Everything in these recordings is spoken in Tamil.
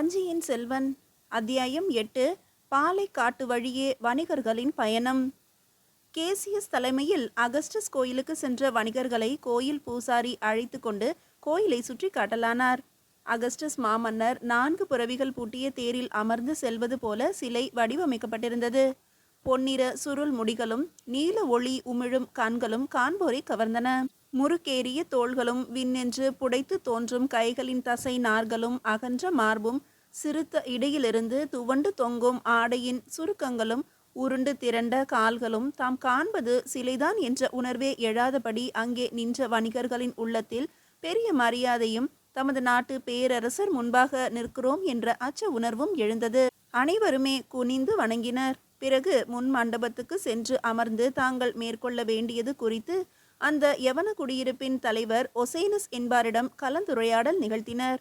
வஞ்சியின் செல்வன். அத்தியாயம் எட்டு. பாலை காட்டு வழியே வணிகர்களின் பயணம். கேசியஸ் தலைமையில் அகஸ்டஸ் கோயிலுக்கு சென்ற வணிகர்களை கோயில் பூசாரி அழைத்து கொண்டு கோயிலை சுற்றி காட்டலானார். அகஸ்டஸ் மாமன்னர் நான்கு புறவிகள் பூட்டிய தேரில் அமர்ந்து செல்வது போல சிலை வடிவமைக்கப்பட்டிருந்தது. பொன்னிற சுருள் முடிகளும் நீல ஒளி உமிழும் கண்களும் காண்போரை கவர்ந்தன. முறுக்கேறிய தோள்களும் விண்ணென்று புடைத்து தோன்றும் கைகளின் தசை நார்களும் அகன்ற மார்பும் சிறுத்த இடையிலிருந்து துவண்டு தொங்கும் ஆடையின் சுருக்கங்களும் உருண்டு திரண்ட கால்களும் தாம் காண்பது சிலைதான் என்ற உணர்வே எழாதபடி அங்கே நின்ற வணிகர்களின் உள்ளத்தில் பெரிய மரியாதையும் தமது நாட்டு பேரரசர் முன்பாக நிற்கிறோம் என்ற அச்ச உணர்வும் எழுந்தது. அனைவருமே குனிந்து வணங்கினர். பிறகு முன் மண்டபத்துக்கு சென்று அமர்ந்து தாங்கள் மேற்கொள்ள வேண்டியது குறித்து அந்த யவன குடியிருப்பின் தலைவர் ஒசேனஸ் என்பாரிடம் கலந்துரையாடல் நிகழ்த்தினர்.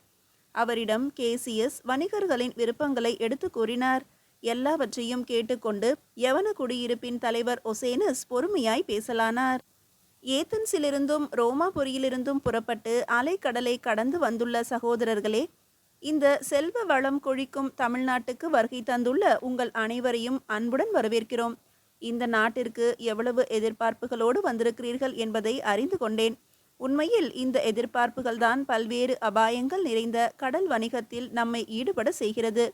அவரிடம் கேசியஸ் வணிகர்களின் விருப்பங்களை எடுத்து கூறினார். எல்லாவற்றையும் கேட்டுக்கொண்டு யவன குடியிருப்பின் தலைவர் ஒசேனஸ் பொறுமையாய் பேசலானார். ஏத்தன்ஸிலிருந்தும் ரோமாபுரியிலிருந்தும் புறப்பட்டு அலைக்கடலை கடந்து வந்துள்ள சகோதரர்களே இந்த செல்வ வளம் கொழிக்கும் தமிழ்நாட்டுக்கு வருகை தந்துள்ள உங்கள் அனைவரையும் அன்புடன் வரவேற்கிறோம். இந்த நாட்டிற்கு எவ்வளவு எதிர்பார்ப்புகளோடு வந்திருக்கிறீர்கள் என்பதை அறிந்து கொண்டேன். உண்மையில் இந்த எதிர்பார்ப்புகள்தான் பல்வேறு அபாயங்கள் நிறைந்த கடல் வணிகத்தில் நம்மை ஈடுபட செய்கிறது.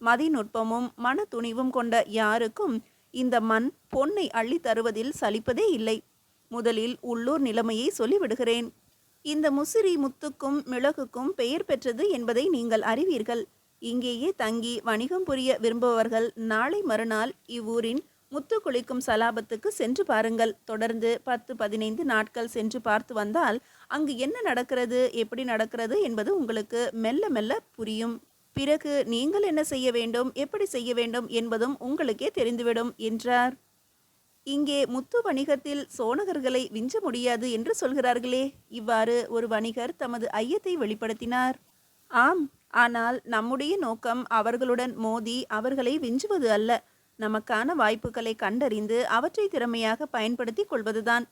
மதிநுட்பமும் மன துணிவும் கொண்ட யாருக்கும் இந்த மண் பொன்னை அள்ளி தருவதில் சலிப்பதே இல்லை. முதலில் உள்ளூர் நிலைமையை சொல்லிவிடுகிறேன். இந்த முசிறி முத்துக்கும் மிளகுக்கும் பெயர் பெற்றது என்பதை நீங்கள் அறிவீர்கள். இங்கேயே தங்கி வணிகம் புரிய விரும்புபவர்கள் நாளை மறுநாள் இவ்வூரின் முத்து குளிக்கும் சலாபத்துக்கு சென்று பாருங்கள். தொடர்ந்து பத்து பதினைந்து நாட்கள் சென்று பார்த்து வந்தால் அங்கு என்ன நடக்கிறது எப்படி நடக்கிறது என்பது உங்களுக்கு மெல்ல மெல்ல புரியும். பிறகு நீங்கள் என்ன செய்ய வேண்டும் எப்படி செய்ய வேண்டும் என்பதும் உங்களுக்கே தெரிந்துவிடும் என்றார். இங்கே முத்து வணிகத்தில் சோனகர்களை விஞ்ச முடியாது என்று சொல்கிறார்களே. இவ்வாறு ஒரு வணிகர் தமது ஐயத்தை வெளிப்படுத்தினார். ஆம் ஆனால் நம்முடைய நோக்கம் அவர்களுடன் மோதி அவர்களை விஞ்சுவது அல்ல. நமக்கான வாய்ப்புகளை கண்டறிந்து அவற்றை திறமையாக பயன்படுத்தி கொள்வதுதான்.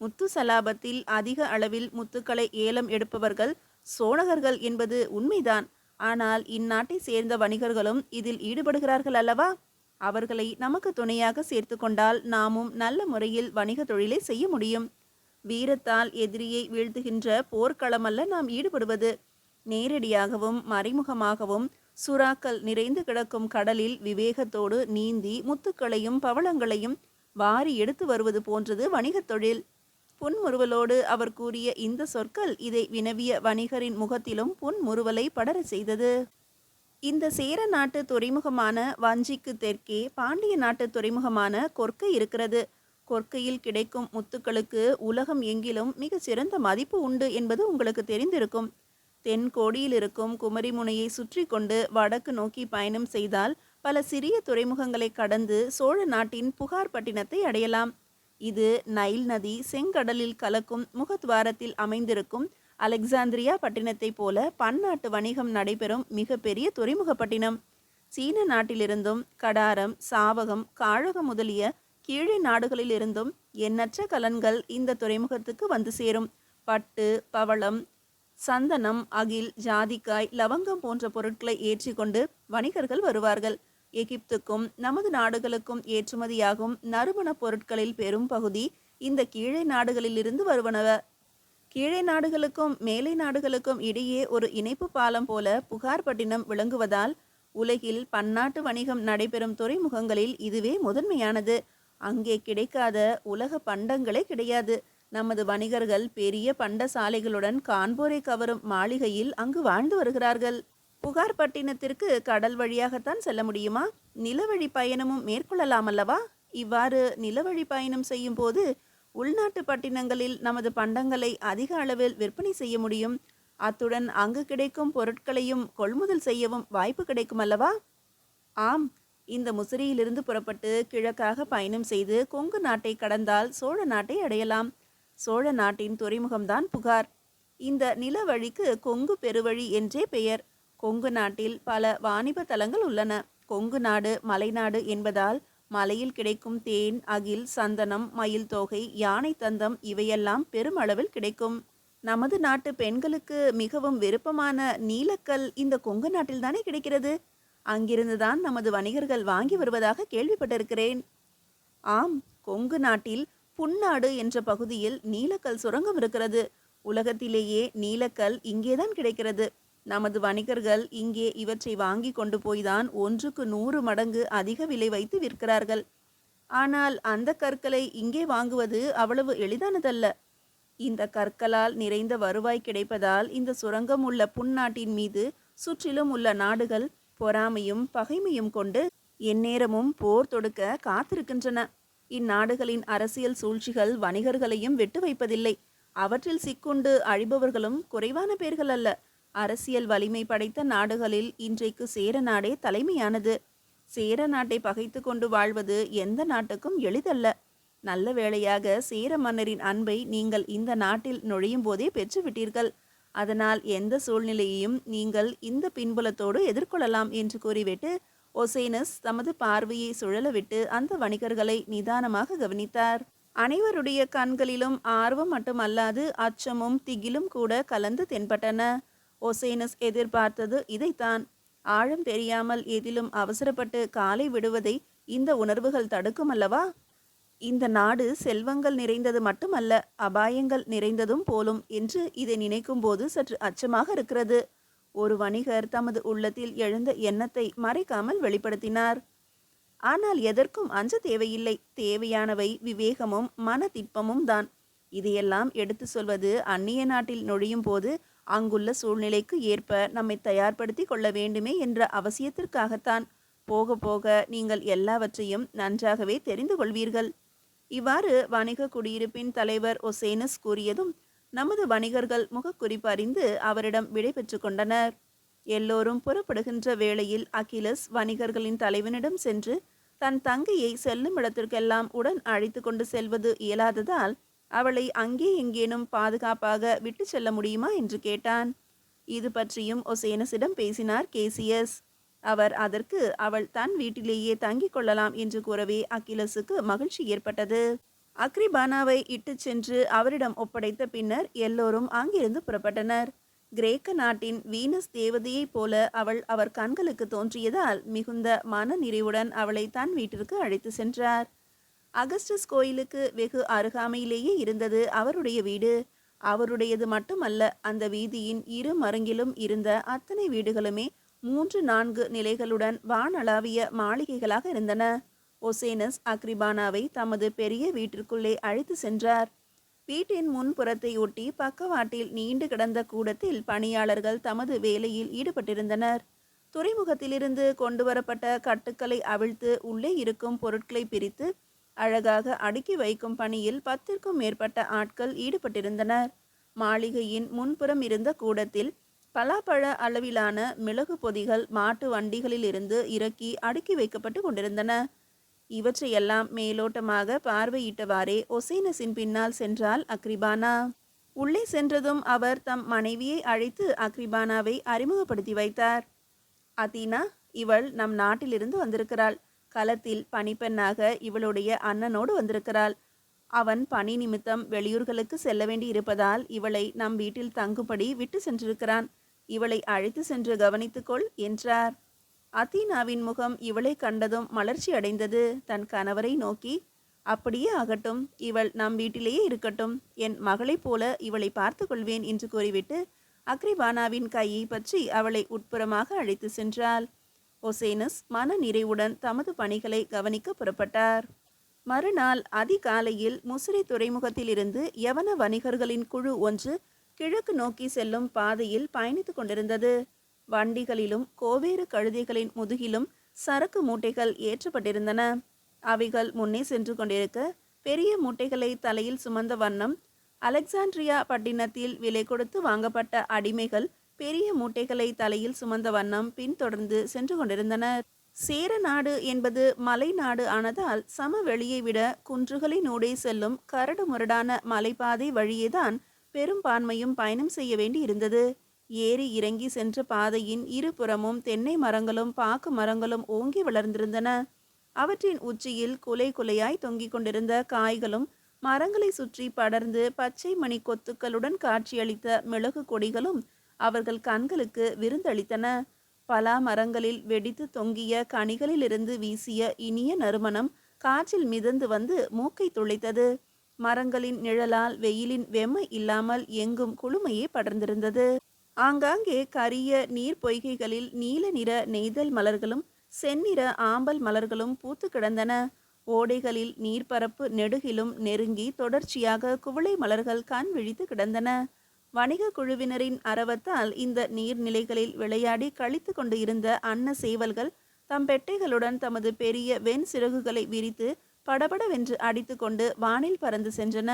முத்து சலாபத்தில் அதிக அளவில் முத்துக்களை ஏலம் எடுப்பவர்கள் சோழகர்கள் என்பது உண்மைதான். ஆனால் இந்நாட்டை சேர்ந்த வணிகர்களும் இதில் ஈடுபடுகிறார்கள் அல்லவா? அவர்களை நமக்கு துணையாக சேர்த்து கொண்டால் நாமும் நல்ல முறையில் வணிக தொழிலை செய்ய முடியும். வீரத்தால் எதிரியை வீழ்த்துகின்ற போர்க்களமல்ல நாம் ஈடுபடுவது. நேரடியாகவும் மறைமுகமாகவும் சுறாக்கள் நிறைந்து கிடக்கும் கடலில் விவேகத்தோடு நீந்தி முத்துக்களையும் பவளங்களையும் வாரி எடுத்து வருவது போன்றது வணிகத் தொழில். புன்முறுவலோடு அவர் கூறிய இந்த சொற்கள் இதை வினவிய வணிகரின் முகத்திலும் புன்முறுவலை படர செய்தது. இந்த சேர நாட்டு துறைமுகமான வஞ்சிக்கு தெற்கே பாண்டிய நாட்டு துறைமுகமான கொர்க்கை இருக்கிறது. கொர்க்கையில் கிடைக்கும் முத்துக்களுக்கு உலகம் எங்கிலும் மிக சிறந்த மதிப்பு உண்டு என்பது உங்களுக்கு தெரிந்திருக்கும். தென்கோடியில் இருக்கும் குமரிமுனையை சுற்றி கொண்டு வடக்கு நோக்கி பயணம் செய்தால் பல சிறிய துறைமுகங்களை கடந்து சோழ நாட்டின் புகார்பட்டினத்தை அடையலாம். இது நைல் நதி செங்கடலில் கலக்கும் முகத்வாரத்தில் அமைந்திருக்கும் அலெக்சாந்திரியா பட்டினத்தை போல பன்னாட்டு வணிகம் நடைபெறும் மிகப்பெரிய துறைமுகப்பட்டினம் சீன நாட்டிலிருந்தும் கடாரம் சாவகம் காழகம் முதலிய கீழே நாடுகளிலிருந்தும் எண்ணற்ற கலன்கள் இந்த துறைமுகத்துக்கு வந்து சேரும். பட்டு பவளம் சந்தனம் அகில் ஜாதிக்காய் லவங்கம் போன்ற பொருட்களை ஏற்றிக்கொண்டு வணிகர்கள் வருவார்கள். எகிப்துக்கும் நமது நாடுகளுக்கும் ஏற்றுமதியாகும் நறுமணப் பொருட்களில் பெரும் பகுதி இந்த கீழே நாடுகளிலிருந்து வருவனவ. கீழே நாடுகளுக்கும் மேலை நாடுகளுக்கும் இடையே ஒரு இணைப்பு பாலம் போல புகார்பட்டினம் விளங்குவதால் உலகில் பன்னாட்டு வணிகம் நடைபெறும் துறைமுகங்களில் இதுவே முதன்மையானது. அங்கே கிடைக்காத உலக பண்டங்களே கிடையாது. நமது வணிகர்கள் பெரிய பண்டசாலைகளுடன் கான்பூரை கவரும் மாளிகையில் அங்கு வாழ்ந்து வருகிறார்கள். புகார் பட்டினத்திற்கு கடல் வழியாகத்தான் செல்ல முடியுமா? நிலவழி பயணமும் மேற்கொள்ளலாம் அல்லவா? இவ்வாறு நிலவழி பயணம் செய்யும் போது உள்நாட்டு பட்டினங்களில் நமது பண்டங்களை அதிக அளவில் விற்பனை செய்ய முடியும். அத்துடன் அங்கு கிடைக்கும் பொருட்களையும் கொள்முதல் செய்யவும் வாய்ப்பு கிடைக்கும் அல்லவா? ஆம் இந்த முசிறியிலிருந்து புறப்பட்டு கிழக்காக பயணம் செய்து கொங்கு நாட்டை கடந்தால் சோழ நாட்டை அடையலாம். சோழ நாட்டின் துறைமுகம்தான் புகார். இந்த நிலவழிக்கு கொங்கு பெருவழி என்றே பெயர். கொங்கு நாட்டில் பல வாணிப தலங்கள் உள்ளன. கொங்கு நாடு மலைநாடு என்பதால் மலையில் கிடைக்கும் தேன் அகில் சந்தனம் மயில் தோகை யானை தந்தம் இவையெல்லாம் பெருமளவில் கிடைக்கும். நமது நாட்டு பெண்களுக்கு மிகவும் விருப்பமான நீலக்கல் இந்த கொங்கு நாட்டில் தானே கிடைக்கிறது? அங்கிருந்து தான் நமது வணிகர்கள் வாங்கி வருவதாக கேள்விப்பட்டிருக்கிறேன். ஆம் கொங்கு நாட்டில் புன்னாடு என்ற பகுதியில் நீலக்கல் சுரங்கம் இருக்கிறது. உலகத்திலேயே நீலக்கல் இங்கேதான் கிடைக்கிறது. நமது வணிகர்கள் இங்கே இவற்றை வாங்கி கொண்டு போய்தான் ஒன்றுக்கு நூறு மடங்கு அதிக விலை வைத்து விற்கிறார்கள். ஆனால் அந்த கற்களை இங்கே வாங்குவது அவ்வளவு எளிதானதல்ல. இந்த கற்களால் நிறைந்த வருவாய் கிடைப்பதால் இந்த சுரங்கம் உள்ள புன்னாட்டின் மீது சுற்றிலும் உள்ள நாடுகள் பொறாமையும் பகைமையும் கொண்டு எந்நேரமும் போர் தொடுக்க காத்திருக்கின்றன. இந்நாடுகளின் அரசியல் சூழ்ச்சிகள் வணிகர்களையும் விட்டு வைப்பதில்லை. அவற்றில் சிக்குண்டு அழிபவர்களும் குறைவான பேர்கள் அல்ல. அரசியல் வலிமை படைத்த நாடுகளில் இன்றைக்கு சேர நாடே தலைமையானது. சேர நாட்டை பகைத்து கொண்டு வாழ்வது எந்த நாட்டுக்கும் எளிதல்ல. நல்ல வேளையாக சேர மன்னரின் அன்பை நீங்கள் இந்த நாட்டில் நுழையும் போதே பெற்றுவிட்டீர்கள் அதனால் எந்த சூழ்நிலையையும் நீங்கள் இந்த பின்புலத்தோடு எதிர்கொள்ளலாம் என்று கூறிவிட்டு ஒசேனஸ் தமது பார்வையை சுழலவிட்டு அந்த வணிகர்களை நிதானமாக கவனித்தார். அனைவருடைய கண்களிலும் ஆர்வம் மட்டுமல்லாது அச்சமும் திகிலும் கூட கலந்து தென்பட்டன. ஒசேனஸ் எதிர்பார்த்தது இதைத்தான். ஆழம் தெரியாமல் எதிலும் அவசரப்பட்டு காலை விடுவதை இந்த உணர்வுகள் தடுக்கும் அல்லவா? இந்த நாடு செல்வங்கள் நிறைந்தது மட்டுமல்ல அபாயங்கள் நிறைந்ததும் போலும் என்று இதை நினைக்கும்போது சற்று அச்சமாக இருக்கிறது. ஒரு வணிகர் தமது உள்ளத்தில் எழுந்த எண்ணத்தை மறைக்காமல் வெளிப்படுத்தினார். ஆனால் எதற்கும் அஞ்ச தேவையில்லை. தேவையானவை விவேகமும் மனதிட்பமும் தான். இதையெல்லாம் எடுத்து சொல்வது அந்நிய நாட்டில் நுழையும் போது அங்குள்ள சூழ்நிலைக்கு ஏற்ப நம்மை தயார்படுத்தி கொள்ள வேண்டுமே என்ற அவசியத்திற்காகத்தான். போக போக நீங்கள் எல்லாவற்றையும் நன்றாகவே தெரிந்து கொள்வீர்கள். இவ்வாறு வணிக குடியிருப்பின் தலைவர் ஒசேனஸ் கூறியதும் நமது வணிகர்கள் முகக்குறிப்பு அறிந்து அவரிடம் விடை பெற்று கொண்டனர். எல்லோரும் புறப்படுகின்ற வேளையில் அகிலஸ் வணிகர்களின் தலைவனிடம் சென்று தன் தங்கையை செல்லும் இடத்திற்கெல்லாம் உடன் அழைத்து கொண்டு செல்வது இயலாததால் அவளை அங்கே எங்கேனும் பாதுகாப்பாக விட்டு செல்ல முடியுமா என்று கேட்டான். இது பற்றியும் ஒசேனஸிடம் பேசினார் கேசியஸ். அவர் அதற்கு அவள் தன் வீட்டிலேயே தங்கிக் கொள்ளலாம் என்று கூறவே அகிலஸுக்கு மகிழ்ச்சி ஏற்பட்டது. அக்ரிபானாவை இட்டுச் சென்று அவரிடம் ஒப்படைத்த பின்னர் எல்லோரும் அங்கிருந்து புறப்பட்டனர். கிரேக்க நாட்டின் வீனஸ் தேவதையைப் போல அவள் அவர் கண்களுக்கு தோன்றியதால் மிகுந்த மன நிறைவுடன் அவளை தன் வீட்டிற்கு அழைத்து சென்றார். அகஸ்டஸ் கோயிலுக்கு வெகு அருகாமையிலேயே இருந்தது அவருடைய வீடு. அவருடையது மட்டுமல்ல அந்த வீதியின் இரு மருங்கிலும் இருந்த அத்தனை வீடுகளுமே மூன்று நான்கு நிலைகளுடன் வானளாவிய மாளிகைகளாக இருந்தன. ஒசேனஸ் அக்ரிபானாவை தமது பெரிய வீட்டிற்குள்ளே அழைத்து சென்றார். வீட்டின் முன்புறத்தை ஒட்டி பக்கவாட்டில் நீண்டு கிடந்த கூடத்தில் பணியாளர்கள் தமது வேலையில் ஈடுபட்டிருந்தனர். துறைமுகத்திலிருந்து கொண்டு வரப்பட்ட கட்டுக்களை அவிழ்த்து உள்ளே இருக்கும் பொருட்களை பிரித்து அழகாக அடுக்கி வைக்கும் பணியில் பத்திற்கும் மேற்பட்ட ஆட்கள் ஈடுபட்டிருந்தனர். மாளிகையின் முன்புறம் இருந்த கூடத்தில் பலாப்பழ அளவிலான மிளகு பொதிகள் மாட்டு வண்டிகளிலிருந்து இறக்கி அடுக்கி வைக்கப்பட்டு கொண்டிருந்தன. இவற்றையெல்லாம் மேலோட்டமாக பார்வையிட்டவாறே ஒசேனஸின் பின்னால் சென்றால் அக்ரிபானா. உள்ளே சென்றதும் அவர் தம் மனைவியை அழைத்து அக்ரிபானாவை அறிமுகப்படுத்தி வைத்தார். அதீனா இவள் நம் நாட்டிலிருந்து வந்திருக்கிறாள். களத்தில் பணிப்பெண்ணாக இவளுடைய அண்ணனோடு வந்திருக்கிறாள். அவன் பணி நிமித்தம் வெளியூர்களுக்கு செல்ல வேண்டி இருப்பதால் இவளை நம் வீட்டில் தங்கும்படி விட்டு சென்றிருக்கிறான். இவளை அழைத்து சென்று கவனித்துக்கொள் என்றார். அத்தீனாவின் முகம் இவளை கண்டதும் மலர்ச்சி அடைந்தது. தன் கணவரை நோக்கி அப்படியே ஆகட்டும். இவள் நம் வீட்டிலேயே இருக்கட்டும். என் மகளைப் போல இவளை பார்த்து கொள்வேன் என்று கூறிவிட்டு அக்ரிபானாவின் கையை பற்றி அவளை உட்புறமாக அழைத்து சென்றாள். ஒசேனஸ் மன நிறைவுடன் தமது பணிகளை கவனிக்க புறப்பட்டார். மறுநாள் அதிகாலையில் முசிறி துறைமுகத்திலிருந்து யவன வணிகர்களின் குழு ஒன்று கிழக்கு நோக்கி செல்லும் பாதையில் பயணித்துக் கொண்டிருந்தது. வண்டிகளிலும் கோவேறு கழுதைகளின் முதுகிலும் சரக்கு மூட்டைகள் ஏற்றப்பட்டிருந்தன. அவைகள் முன்னே சென்று கொண்டிருக்க பெரிய மூட்டைகளை தலையில் சுமந்த வண்ணம் அலெக்சாண்ட்ரியா பட்டினத்தில் விலை கொடுத்து வாங்கப்பட்ட அடிமைகள் பெரிய மூட்டைகளை தலையில் சுமந்த வண்ணம் பின்தொடர்ந்து சென்று கொண்டிருந்தனர் சேர நாடு என்பது மலை நாடு ஆனதால் சமவெளியை விட குன்றுகளினூடே செல்லும் கரடு முரடான மலைப்பாதை வழியேதான் பெரும்பான்மையும் பயணம் செய்ய வேண்டி இருந்தது ஏறி இறங்கி சென்ற பாதையின் இருபுறமும் தென்னை மரங்களும் பாக்கு மரங்களும் ஓங்கி வளர்ந்திருந்தன. அவற்றின் உச்சியில் குலை குலையாய் தொங்கிக் கொண்டிருந்த காய்களும் மரங்களை சுற்றி படர்ந்து பச்சை மணி கொத்துக்களுடன் காட்சியளித்த மிளகு கொடிகளும் அவர்கள் கண்களுக்கு விருந்தளித்தன. பலா மரங்களில் வெடித்து தொங்கிய கனிகளிலிருந்து வீசிய இனிய நறுமணம் காற்றில் மிதந்து வந்து மூக்கை துளைத்தது. மரங்களின் நிழலால் வெயிலின் வெம்மை இல்லாமல் எங்கும் குளுமையே படர்ந்திருந்தது. ஆங்காங்கே கரிய நீர் பொய்கைகளில் நீல நிற நெய்தல் மலர்களும் செந்நிற ஆம்பல் மலர்களும் பூத்து கிடந்தன. ஓடைகளில் நீர்ப்பரப்பு நெடுகிலும் நெருங்கி தொடர்ச்சியாக குவளை மலர்கள் கண் விழித்து கிடந்தன. வணிக குழுவினரின் அரவத்தால் இந்த நீர்நிலைகளில் விளையாடி கழித்து கொண்டு இருந்த அன்ன சேவல்கள் தம் பெட்டைகளுடன் தமது பெரிய வெண் சிறகுகளை விரித்து படபடவென்று அடித்துக்கொண்டு வானில் பறந்து சென்றன.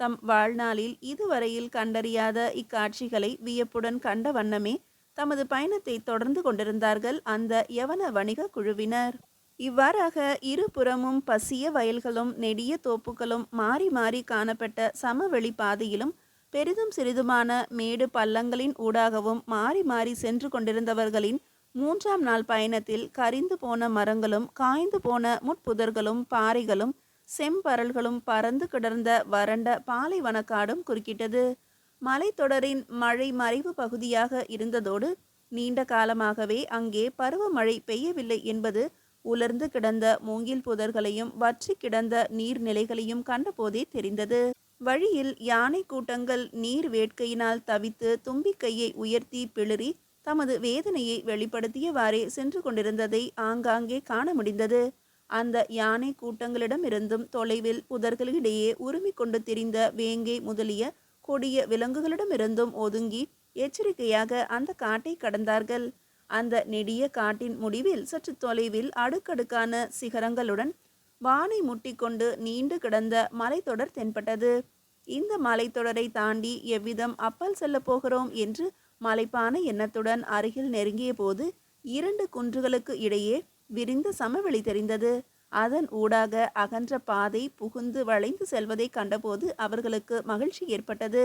தம் வாழ்நாளில் இதுவரையில் கண்டறியாத இக்காட்சிகளை வியப்புடன் கண்ட வண்ணமே தமது பயணத்தை தொடர்ந்து கொண்டிருந்தார்கள் அந்த யவன வணிக குழுவினர். இவ்வாறாக இருபுறமும் பசிய வயல்களும் நெடிய தோப்புகளும் மாறி மாறி காணப்பட்ட சமவெளி பாதையிலும் பெரிதும் சிறிதுமான மேடு பள்ளங்களின் ஊடாகவும் மாறி மாறி சென்று கொண்டிருந்தவர்களின் மூன்றாம் நாள் பயணத்தில் கரிந்து போன மரங்களும் காய்ந்து போன முட்புதர்களும் பாறைகளும் செம்பரல்களும் பறந்து கிடந்த வறண்ட பாலைவனக்காடும் குறுக்கிட்டது. மலைத்தொடரின் மழை மறைவு பகுதியாக இருந்ததோடு நீண்ட காலமாகவே அங்கே பருவமழை பெய்யவில்லை என்பது உலர்ந்து கிடந்த மூங்கில் புதர்களையும் வற்றி கிடந்த நீர்நிலைகளையும் கண்டபோதே தெரிந்தது. வழியில் யானை கூட்டங்கள் நீர் வேட்கையினால் தவித்து தும்பிக்கையை உயர்த்தி பிளறி தமது வேதனையை வெளிப்படுத்தியவாறே சென்று கொண்டிருந்ததை ஆங்காங்கே காண முடிந்தது. அந்த யானை கூட்டங்களிடமிருந்தும் தொலைவில் புதர்களிடையே உரிமை கொண்டு திரிந்த வேங்கை முதலிய கொடிய விலங்குகளிடமிருந்தும் ஒதுங்கி எச்சரிக்கையாக அந்த காட்டை கடந்தார்கள். அந்த நெடிய காட்டின் முடிவில் சற்று தொலைவில் அடுக்கடுக்கான சிகரங்களுடன் வானை முட்டிக்கொண்டு நீண்டு கிடந்த மலைத்தொடர் தென்பட்டது. இந்த மலைத்தொடரை தாண்டி எவ்விதம் அப்பல் செல்லப் போகிறோம் என்று மலைப்பான எண்ணத்துடன் அருகில் நெருங்கிய போது இரண்டு குன்றுகளுக்கு இடையே விரிந்த சமவெளி தெரிந்தது. அதன் ஊடாக அகன்ற பாதை புகுந்து வளைந்து செல்வதை கண்டபோது அவர்களுக்கு மகிழ்ச்சி ஏற்பட்டது.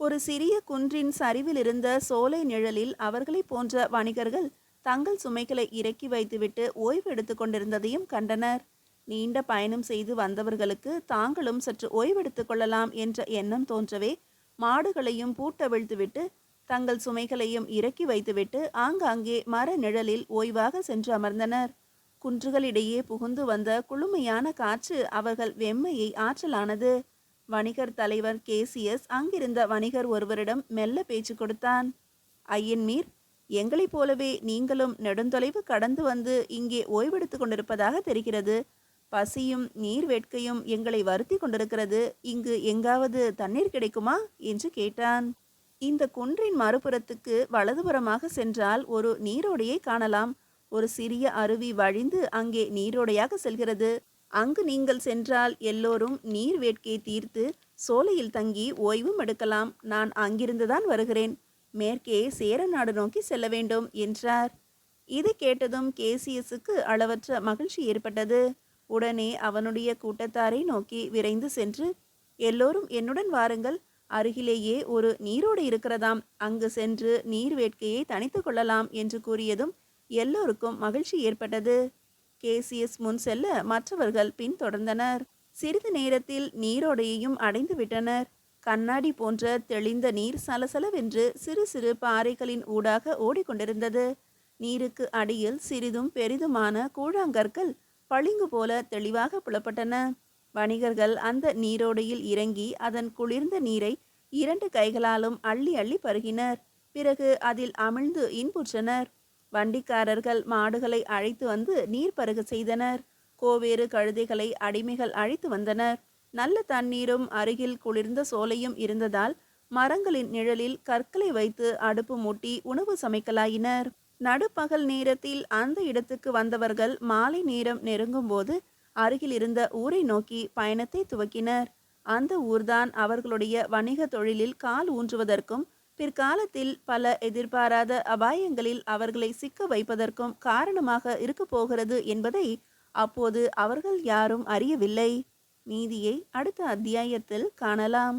ஒரு சிறிய குன்றின் சரிவில் இருந்த சோலை நிழலில் அவர்களை போன்ற வணிகர்கள் தங்கள் சுமைகளை இறக்கி வைத்துவிட்டு ஓய்வு எடுத்து கொண்டிருந்ததையும் கண்டனர். நீண்ட பயணம் செய்து வந்தவர்களுக்கு தாங்களும் சற்று ஓய்வெடுத்துக் கொள்ளலாம் என்ற எண்ணம் தோன்றவே மாடுகளையும் பூட்டவிழ்த்துவிட்டு தங்கள் சுமைகளையும் இறக்கி வைத்துவிட்டு ஆங்காங்கே மர நிழலில் ஓய்வாக சென்று அமர்ந்தனர். குன்றுகளிடையே புகுந்து வந்த குளுமையான காற்று அவர்கள் வெம்மையை ஆற்றலானது. வணிகர் தலைவர் கேசியஸ் அங்கிருந்த வணிகர் ஒருவரிடம் மெல்ல பேச்சு கொடுத்தான். ஐயன்மீர் எங்களைப் போலவே நீங்களும் நெடுந்தொலைவு கடந்து வந்து இங்கே ஓய்வெடுத்துக் கொண்டிருப்பதாக தெரிகிறது. பசியும் நீர் வேட்கையும் எங்களை வருத்தி கொண்டிருக்கிறது. இங்கு எங்காவது தண்ணீர் கிடைக்குமா? என்று கேட்டான். இந்த குன்றின் மறுபுறத்துக்கு வலதுபுறமாக சென்றால் ஒரு நீரோடையை காணலாம். ஒரு சிறிய அருவி வழிந்து அங்கே நீரோடையாக செல்கிறது. அங்கு நீங்கள் சென்றால் எல்லோரும் நீர் வேட்கையை தீர்த்து சோலையில் தங்கி ஓய்வும் எடுக்கலாம். நான் அங்கிருந்துதான் வருகிறேன். மேற்கே சேர நாடு நோக்கி செல்ல வேண்டும் என்றார். இதை கேட்டதும் கேசியஸுக்கு அளவற்ற மகிழ்ச்சி ஏற்பட்டது. உடனே அவனுடைய கூட்டத்தாரை நோக்கி விரைந்து சென்று எல்லோரும் என்னுடன் வாருங்கள். அருகிலேயே ஒரு நீரோடு இருக்கிறதாம். அங்கு சென்று நீர் வேட்கையை தணித்து கொள்ளலாம் என்று கூறியதும் எல்லோருக்கும் மகிழ்ச்சி ஏற்பட்டது. கேசிஎஸ் முன் செல்ல மற்றவர்கள் பின்தொடர்ந்தனர். சிறிது நேரத்தில் நீரோடையையும் அடைந்து விட்டனர். கண்ணாடி போன்ற தெளிந்த நீர் சலசலவென்று சிறு சிறு பாறைகளின் ஊடாக ஓடிக்கொண்டிருந்தது. நீருக்கு அடியில் சிறிதும் பெரிதுமான கூழாங்கற்கள் பளிங்கு போல தெளிவாக புலப்பட்டன. வணிகர்கள் அந்த நீரோடையில் இறங்கி அதன் குளிர்ந்த நீரை இரண்டு கைகளாலும் அள்ளி அள்ளி பருகினர். பிறகு அதில் அமிழ்ந்து இன்புற்றனர். வண்டிக்காரர்கள் மாடுகளை அழைத்து வந்து நீர் பருக செய்தனர். கோவேறு கழுதைகளை அடிமைகள் அழைத்து வந்தனர். நல்ல தண்ணீரும் அருகில் குளிர்ந்த சோலையும் இருந்ததால் மரங்களின் நிழலில் கற்களை வைத்து அடுப்பு மூட்டி உணவு சமைக்கலாயினர். நடுப்பகல் நேரத்தில் அந்த இடத்துக்கு வந்தவர்கள் மாலை நேரம் நெருங்கும் போது அருகில் இருந்த ஊரை நோக்கி பயணத்தை துவக்கினர். அந்த ஊர்தான் அவர்களுடைய வணிக தொழிலில் கால் ஊன்றுவதற்கும் பிற்காலத்தில் பல எதிர்பாராத அபாயங்களில் அவர்களை சிக்க வைப்பதற்கும் காரணமாக இருக்கப் போகிறது என்பதை அப்போது அவர்கள் யாரும் அறியவில்லை. மீதியை அடுத்த அத்தியாயத்தில் காணலாம்.